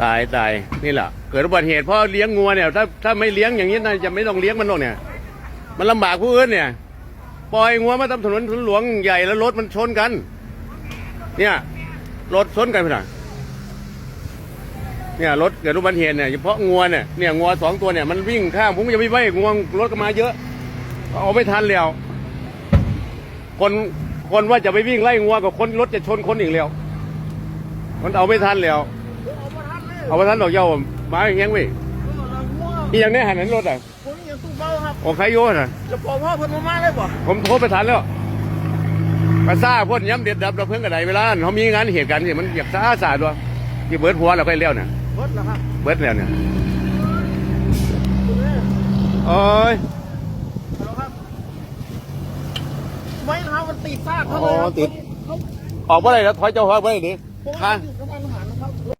ตายตายนี่แหละเกิดอุบัติเหตุเพราะเลี้ยงงัวเนี่ยถ้าถ้าไม่เลี้ยงอย่างนี้น่าจะไม่ต้องเลี้ยงมันหรอกเนี่ย มันลำบากผู้อื่นเนี่ย ปล่อยงัวมาตามถนนถนนหลวงใหญ่แล้วรถมันชนกัน เนี่ยรถชนกันไปหน่อยเนี่ยรถเกิดอุบัติเหตุเนี่ยเฉพาะงัวเนี่ยเนี่ยงัวสองตัวเนี่ยมันวิ่งข้ามผมจะไม่ไหวงัวรถก็มาเยอะเอาไม่ทันแล้ว คนคนว่าจะไปวิ่งไล่งัวกับคนรถจะชนคนอีกแล้ว มันเอาไม่ทันแล้ว เอามาทันเลยเอาไปทันดอกเย้ามาเฮียงเว้ยเออเราง่วงอีอย่างนี้หันนั้นรถอะผมยังตู้เบาครับโอ้ใครโยนอะจะพอพ่อเพิ่นมามาเลยบ่ผมโทรไปทันแล้วกระซ่าพ่นย้ำเด็ดดับเราเพิ่งกระไดเวลาเขามีงานเหตุการณ์ที่มันอยากซ่าสาด้วยที่เบิร์ดหัวเราค่อยเลี้ยวเนี่ยเบิดแล้วครับเบิร์ดแล้วเนี่ยคุณแม่โอ้ยฮัลโหลครับไม่นะครับมันติดซากเขาอ๋เลยอครับติดเขาออกเมื่อไหร่แล้วถอยเจ้าหัวเมื่อไหร่ดิผมค่ะอยู่กับทหาร